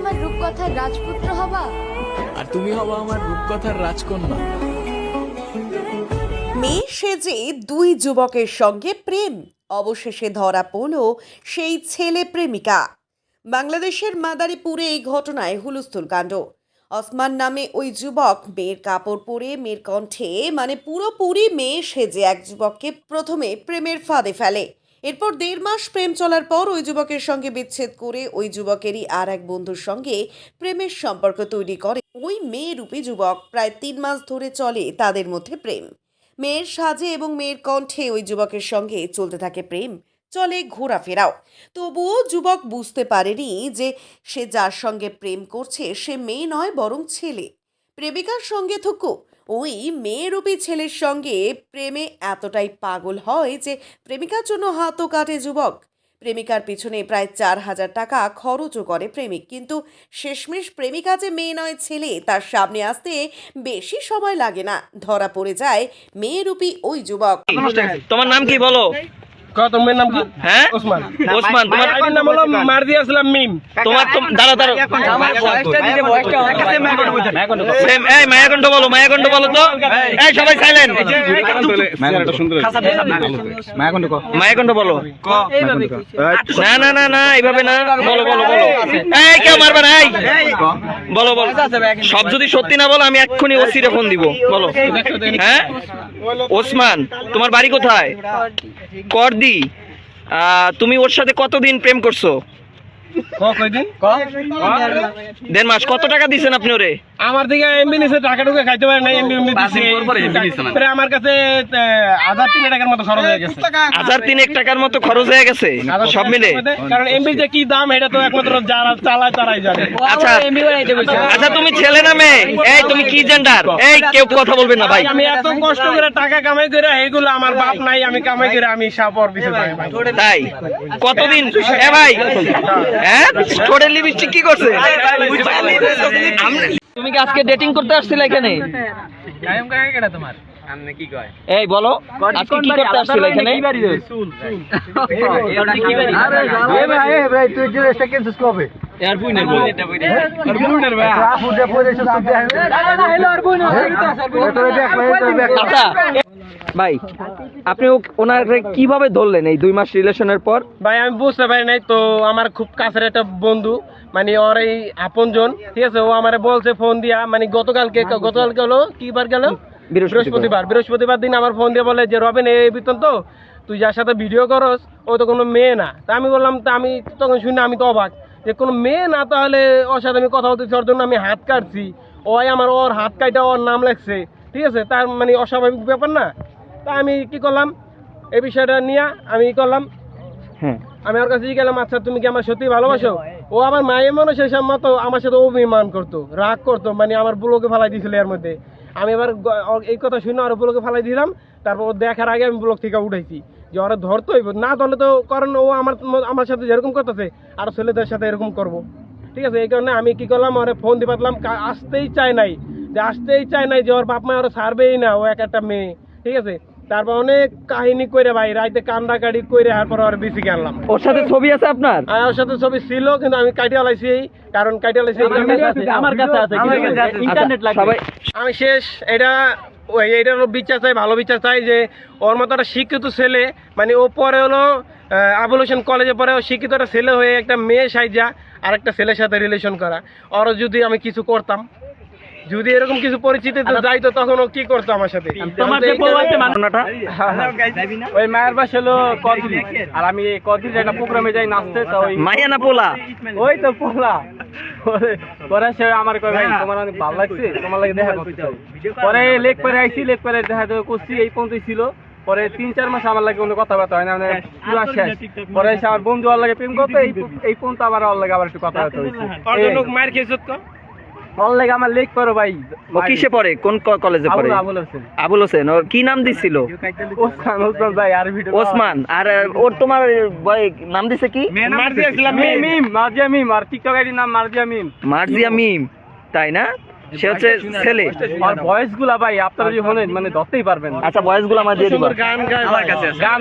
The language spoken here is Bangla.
আমার রূপকথার রাজপুত্র হবা? আর তুমি হবা আমার রূপকথার রাজকন্যা। মেয়ে সেজে দুই যুবকের সঙ্গে প্রেম অবশেষে ধরা পড়ল সেই ছেলে প্রেমিকা। বাংলাদেশের মাদারীপুরে এই ঘটনায় হুলস্থুল কাণ্ড। ওসমান নামে ওই যুবক মেয়ের কাপড় পরে মেয়ের কণ্ঠে মানে পুরোপুরি মেয়ে সেজে এক যুবককে প্রথমে প্রেমের ফাঁদে ফেলে। এরপর দেড় মাস প্রেম চলার পর ওই যুবকের সঙ্গে বিচ্ছেদ করে ওই যুবকেরই আর এক বন্ধুর সঙ্গে প্রেমের সম্পর্ক তৈরি করে। ওই মেয়ে রূপী যুবক প্রায় তিন মাস ধরে চলে তাদের মধ্যে প্রেম। মেয়ের সাজে এবং মেয়ের কণ্ঠে ওই যুবকের সঙ্গে চলতে থাকে প্রেম, চলে ঘোরাফেরাও। তবুও যুবক বুঝতে পারেনি যে সে যার সঙ্গে প্রেম করছে সে মেয়ে নয়, বরং ছেলে। প্রেমিকার সঙ্গে থুকু ওই মেয়েরূপী ছেলের সঙ্গে প্রেমে এতটাই পাগল হয় যে প্রেমিকার জন্য হাতও কাটে যুবক। প্রেমিকার পিছনে প্রায় চার হাজার টাকা খরচও করে প্রেমিক। কিন্তু শেষমেশ প্রেমিকা যে মেয়ে নয়, ছেলে, তার সামনে আসতে বেশি সময় লাগে না। ধরা পড়ে যায় মেয়েরূপী ওই যুবক। তোমার নাম কি বলো? কত নাম কি? হ্যাঁ? ওসমান। ওসমান তোমার আইডির নাম হলো মারদি আসলাম মিম। তোমার দাঁড়া দাঁড়া। এই মায়াকণ্ঠ বলো মায়াকণ্ঠ বলো তো। এই সবাই সাইলেন্ট মায়াকণ্ঠ বলো। না না না না এইভাবে না। বলো বলো বলো। এই কেউ মারবে না বলো বলো। সব যদি সত্যি না বলো আমি এক্ষুনি ওসিরে ফোন দিব। বলো। হ্যাঁ? ওসমান তোমার বাড়ি কোথায়? করদি তুমি ওর সাথে কতদিন প্রেম করছ? দেড় মাস। কত টাকা দিছেন আপনি ওরে? আমার দিকে এমবি নিছে টাকা টুকা খাইতে পারে না এমবি এমবি দিছে। পরে আমার কাছে হাজার তিন টাকার মতো খরচ হয়ে গেছে। হাজার তিনেক টাকার মতো খরচ হয়ে গেছে? সব মিলে? কারণ এমবি যে কি দাম এটা তো একমাত্র যারা চালায় তারাই জানে। আচ্ছা। আচ্ছা তুমি ছেলে না মেয়ে? এই তুমি কি জেন্ডার এই কেউ কথা বলবে না ভাই। আমি এত কষ্ট করে টাকা কামাই করে এগুলো আমার বাপ নাই আমি কামাই করে আমি সাপর ভাই। তাই? কতদিন? এ ভাই। হ্যাঁ? স্টোরের লিপস্টিক কি করছে? তুমি কি আজকে ডেটিং করতে আসছিলে এখানে? এই বলো। আজকে কি করতে আসছিলে এখানে? আচ্ছা। ভাই আপনি ওনারে কীভাবে ধরলেন এই দুই মাস রিলেশনের পর? ভাই আমি বুঝতে পারি নাই তো আমার খুব কাছের একটা বন্ধু মানে ওর এই আপনজন ঠিক আছে ও আমারে বলছে ফোন দিয়া মানে গতকালকে গতকালকে হলো কি বার গেল বৃহস্পতিবার। বৃহস্পতিবার। দিন আমার ফোন দিয়ে বলে যে রবিন এই বেতন তো তুই যার সাথে ভিডিও করস ও তো কোনো মেয়ে না। তা আমি বললাম তা আমি তখন শুনে আমি তো অবাক যে কোনো মেয়ে না তাহলে ওর সাথে আমি কথা বলতেছি ওর জন্য আমি হাত কাটছি। ওই আমার ওর হাত কাটা ওর নাম লেখছে ঠিক আছে? তার মানে অস্বাভাবিক ব্যাপার না? তা আমি কি করলাম? এই বিষয়টা নিয়ে আমি কি করলাম। হ্যাঁ। আমি ওর কাছে গেলাম আচ্ছা তুমি কি আমার সত্যি ভালোবাসো? ও আমার মায়ের মনে সেই মতো আমার সাথে অভিমান করতো রাগ করতো মানে আমার বুলোকে ফালাই দিয়েছিল এর মধ্যে। আমি এবার এই কথা শুনে আর বুলোকে ফালাই দিলাম তারপর ও দেখার আগে আমি ব্লক থেকে উঠাইছি যে ওরা ধরতো না ধরলে তো কারণ ও আমার আমার সাথে যেরকম করতেছে আর ছেলেদের সাথে এরকম করব। ঠিক আছে এই কারণে আমি কি করলাম ওরে ফোন দিয়ে পাতলাম আসতেই চায় নাই। যে আসতেই চায় নাই যে ওর বাপ মা ওরা ছাড়বেই না ও এক একটা মেয়ে। ঠিক আছে তারপর অনেক কাহিনী করে ভাই রাইতে কান্দা কাটি করে তারপর ওর বেশি আনলাম। ওর সাথে ছবি আছে আপনার? আর ওর সাথে ছবি ছিল কিন্তু আমি কাটিয়ে কারণ কাটিয়ে আমার কাছে আছে ইন্টারনেট লাগবে। আমি শেষ এটা ওই এটারও বিচার চাই ভালো বিচার চাই যে ওর মতো একটা শিক্ষিত ছেলে মানে ও পরে হলো আবুল হোসেন কলেজে পরে ও শিক্ষিত একটা ছেলে হয়ে একটা মেয়ে সাইজা আর একটা ছেলের সাথে রিলেশন করা। ওরও যদি আমি কিছু করতাম যদি এরকম কিছু পরিচিতিতে যাইতো তখন ও কি করতো আমার সাথে? ওই মায়ের বাস হলো কদিন আর আমি কদিন একটা প্রোগ্রামে যাই নাচতে তো ওই মাইয়া না পোলা? ওই তো পোলা। পরে- সে আমার কয় ভাই তোমার অনেক ভালো লাগছে তোমার লাগে দেখা করতে পরে লেক পরে আইছি লেক পরে দেখা করছি এই পর্যন্তই ছিল। পরে তিন চার মাস আমার লাগে কোনো কথাবার্তা হয় না মানে পুরা শেষ। পরে এসে আমার বন্ধু ওর লাগে প্রেম করতো এই এই পর্যন্ত আবার ওর লাগে আবার একটু কথাবার্তা হয়েছে। ওর খেয়েছ তো ওর লাগে আমার লেক করো ভাই। ও কিসে পড়ে? কোন কলেজে পড়ে? আবুল আবুল হোসেন। আবুল হোসেন। ওর কি নাম দিছিল? ওসমান ওসমান ভাই আর ভিডিও ওসমান। আর ওর তোমার বয় নাম দিছে কি? মার দিয়েছিলাম মিম মিম মিম। আর টিকটক আইডি নাম মার্জিয়া মিম। মার্জিয়া মিম। তাই না? সে হচ্ছে ছেলে। আর ভয়েসগুলা ভাই আপনারা যদি শোনেন মানে ধরতেই পারবেন। আচ্ছা বয়সগুলো আমার দিয়ে দিবা। গান